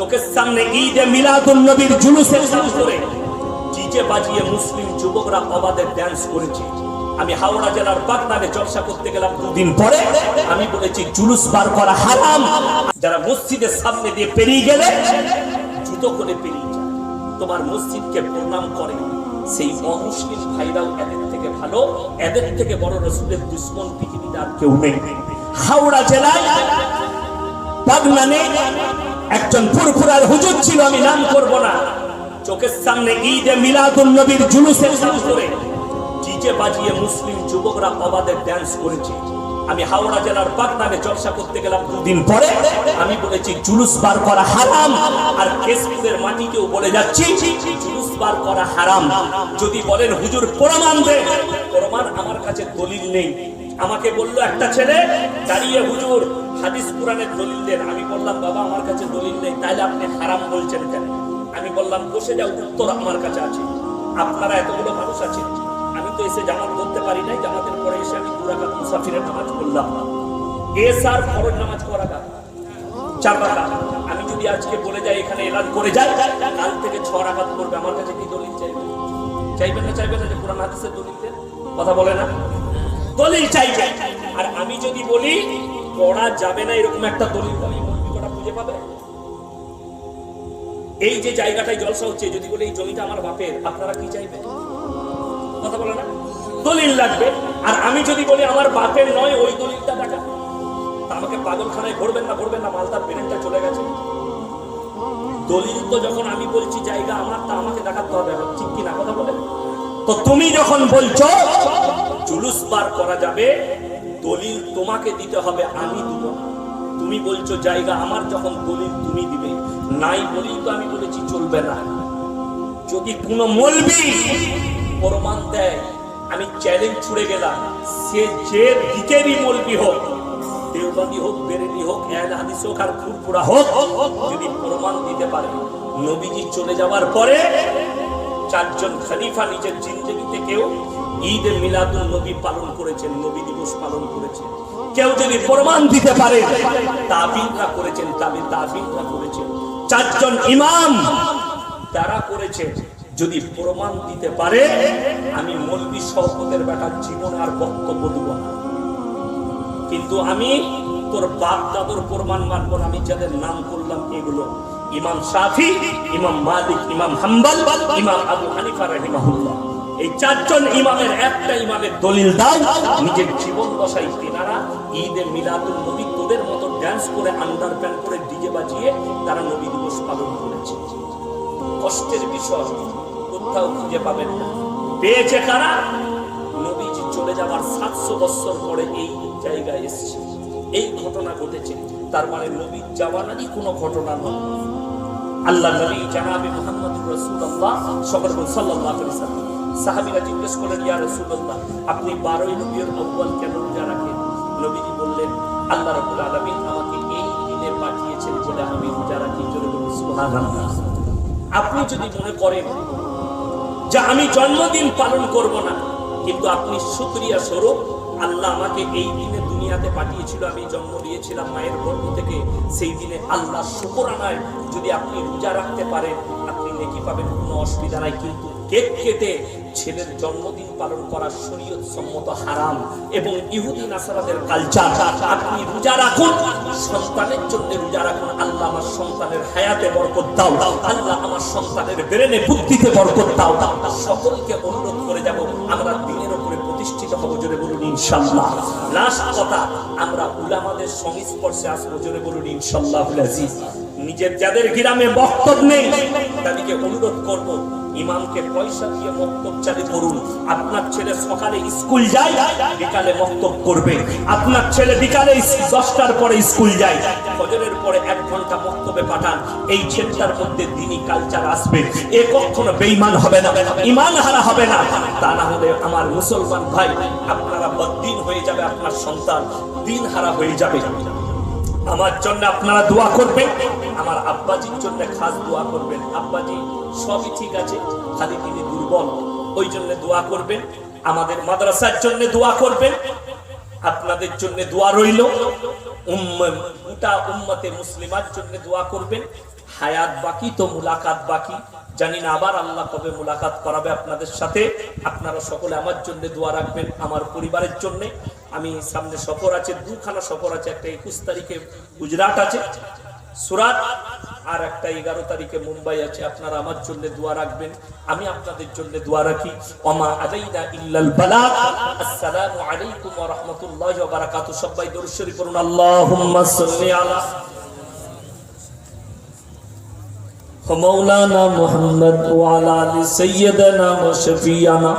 চোখের সামনে ঈদে মিলাদুল নবীর জুলুসের করে ডিজে বাজিয়ে মুসলিম যুবকরা অবাধে ড্যান্স করেছে। আমি হাওড়া জেলার বাগনানে জলসা করতে গেলাম দুদিন পরে। আমি বলেছি, জুলুস বার করা হারাম। যারা মসজিদের সামনে দিয়ে পেরিয়ে গেলে, জুতো করে পেরিয়ে যায়। তোমার মসজিদকে প্রণাম করে। সেই অমুসলিম ভাইরাও এদের থেকে ভালো। এদের থেকে বড় রসুলের দুশ্মন পৃথিবীতে আর কেউ নেই। হাওড়া জেলায় বাগনানে একজন ফুরফুরার হুজুর ছিল, আমি নাম করব না। চোখের সামনে ঈদে মিলাদুল নবীর জুলুসের নাম করে ডিজে বাজিয়ে মুসলিম যুবকরা অবাধে ড্যান্স করেছে। আমি হাওড়া জেলার বাগনানে জলসা করতে গেলাম দুদিন পরে। আমি বলেছি, জুলুস বার করা হারাম। আর কেশপুরের মাটিকেও বলে যাচ্ছি, জুলুস বার করা হারাম। যদি বলেন, হুজুর প্রমাণ দে। প্রমাণ আমার কাছে দলিল নেই। আমাকে বলল একটা ছেলে, দাঁড়িয়ে হুজুর, হাদিস কোরআনের দলিল দেন। আমি বললাম, বাবা, আমার কাছে দলিল নেই তাহলে আপনি হারাম বলছেন কেন? আমি বললাম, বসে যাও, উত্তর আমার কাছে আছে। আপনারা এতগুলো মানুষ আছেন, আমি তো এসে জামাত করতে পারি নাই, জামাতের পরে এসে আমি দুরাকাত মুসাফিরের নামাজ করলাম এ স্যার ফরজ নামাজ করা চার আমি যদি আজকে বলে যাই, এখানে এলান করে যাই, কাল থেকে ছ রাকাত করবে আমার কাছে কি দলিল চাইবে? চাইবেন না চাইবেন না যে কোরআন হাদিসের দলিল কথা বলে না? দলিল চাইবে আর আমি যদি বলি, পড়া যাবে না এরকম একটা দলিল খুঁজে পাবে? এই যে জায়গাটায় জলসা হচ্ছে, যদি বলি এই জমিটা আমার বাপের, আপনারা কি চাইবেন? কথা বলে না? দলিল লাগবে। আর আমি যদি বলি আমার বাপের নয়, ওই দলিলটা দেখা। আমাকে পাগলখানায় ভরবেন না ভরবেন না, মালদার ব্রেনটা চলে গেছে। দলিল তো যখন আমি বলছি জায়গা আমার, তা আমাকে দেখাতে হবে, ঠিক কি না কথা বলে? তো তুমি যখন বলছো জুলুস বার করা যাবে, দলিল তোমাকে দিতে হবে, আমি দিব তুমি বলছো, জায়গা আমার যখন দলিল তুমি দিবে। নাই বলি তো আমি বলেছি, চলবে না। যদি কোনো মলবি প্রমাণ দেয়, আমি চ্যালেঞ্জ ছুড়ে গেলাম। সে যে দিকেরই মলবি হোক দেওবাদি হোক, বেরেলি হোক এল হাদিস হোক আর ফুরফুরা হোক, যদি প্রমাণ দিতে পারে, নবীজি চলে যাওয়ার পরে চারজন খলিফা নিজের জিন্দগিতে কেউ ঈদ মিলাদুল নবী পালন করেছেন, নবী দিবস পালন করেছেন। কেউ যদি প্রমাণ দিতে পারে, তাবিনরা করেছেন তাবি তাবিনরা করেছেন। চারজন ইমাম তারা করেছে যদি প্রমাণ দিতে পারে, আমি মলবি শওকতের বেটার জীবন আর বক্তব্য দেব না। কিন্তু আমি তোর বাপ দাদুর প্রমাণ মানব না, আমি যাদের নাম করলাম এগুলো। ইমাম শাফি, ইমাম মালিক, ইমাম হাম্বল, ইমাম আবু হানিফা রাহিমাহুল্লাহ। এই চারজন ইমামের একটা ইমামের দলিল দাও, নিজের জীবন দশাই তেনারা। ঈদে মিলাদুল নবী তোদের মতো ড্যান্স করে আন্ডার প্যান্ট করে ডিজে বাজিয়ে তারা নবী দিবস পালন করেছে। কষ্টের বিষয়, কোথাও খুঁজে পাবেন না। পেয়েছে কারা? নবীজি চলে যাওয়ার সাতশো বছর পরে এই জায়গায় এসেছে। এই ঘটনা ঘটেছে। তার মানে নবীর যাওয়ানারই কোনো ঘটনা নয়। আল্লাহ নবী জানাবে মোহাম্মদ রসুল্লাহ সকল সাল্লাম সাহাবীরা জিজ্ঞেস করলেন, ইয়া রাসূলুল্লাহ, আপনি 12ই রবিউল আউয়াল কেন রোজা রাখেন? নবীজি বললেন, আল্লাহ রাব্বুল আলামিন আমাকে এই দিনে পাঠিয়েছেন বলে আমি রোজা রাখি। আপনি যদি মনে করেন যে আমি জন্মদিন পালন করব না, কিন্তু আপনি শুক্রিয়া স্বরূপ আল্লাহ আমাকে এই দিনে দুনিয়াতে পাঠিয়েছিল, আমি জন্ম দিয়েছিলাম মায়ের গর্ভ থেকে, সেই দিনে আল্লাহ শুকরানায় যদি আপনি রোজা রাখতে পারেন, আপনি নেকি পাবেন, কোনো অসুবিধা নাই, কিন্তু কেক কেটে ছেলের জন্মদিন পালন করা শরীয়ত সম্মত হারাম এবং ইহুদি নাসারাদের কালচার আপনি রোজা রাখুন, সন্তানের জন্য রোজা রাখুন। আল্লাহ আমার সন্তানের হায়াতে বরকত দাও। আল্লাহ আমার সন্তানের ব্রেনে বুদ্ধিতে বরকত দাও। সকলকে অনুরোধ করে যাব, আমরা দিনের উপরে প্রতিষ্ঠিত হব জোরে বলুন ইনশাল্লাহ। লাস্ট কথা, আমরা উলামাদের সংস্পর্শে আসব জোরে বলুন ইনশাল্লাহ। নিজের যাদের গ্রামে বক্তব্য নেই, তাদেরকে অনুরোধ করব ইমামকে পয়সা দিয়ে মক্তব চালু করুন। আপনার ছেলে সকালে স্কুল যায়, বিকালে মক্তব করবে। আপনার ছেলে বিকালে দশটার পরে স্কুল যায়। ফজরের পরে এক ঘণ্টা মক্তবে পাঠান। এই ছেলেটার মধ্যে দিনই কালচার আসবে। এ কখনো বেইমান হবে না ইমান হারা হবে না। তা না হলে আমার মুসলমান ভাই, আপনারা বদিন হয়ে যাবে আপনার সন্তান, দিন হারা হয়ে যাবে। আমার জন্য আপনারা দোয়া করবেন, আমার আব্বাজির জন্য খাস দোয়া করবেন। আব্বাজি সবই ঠিক আছে, খালি তিনি দুর্বল, ওই জন্য দোয়া করবেন। আমাদের মাদ্রাসার জন্য দোয়া করবেন। আপনাদের জন্য দোয়া রইল। মুসলিমার জন্য দোয়া করবেন। হায়াত বাকি তো মুলাকাত বাকি। জানি না আবার আল্লাহ কবে মুলাকাত করাবে আপনাদের সাথে। আপনারা সকলে আমার জন্য দোয়া রাখবেন, আমার পরিবারের জন্য। আমি সামনে সফর আছে দুখানা সফর আছে একটা একুশ তারিখে গুজরাট আছে সুরাট আর একটা এগারো তারিখে মুম্বাই আছে আপনারা আমার জন্য দোয়া রাখবেন আমি আপনাদের জন্য দোয়া রাখি ওমা আলাইনা ইল্লাল বালাগ আসসালামু আলাইকুম ওয়া রাহমাতুল্লাহি ওয়া বারাকাতুহু সবাই দরুদ শরীফ পড়ুন আল্লাহুম্মা সাল্লি আলা ومولانا محمد وعلى ال سيدنا وشفيعنا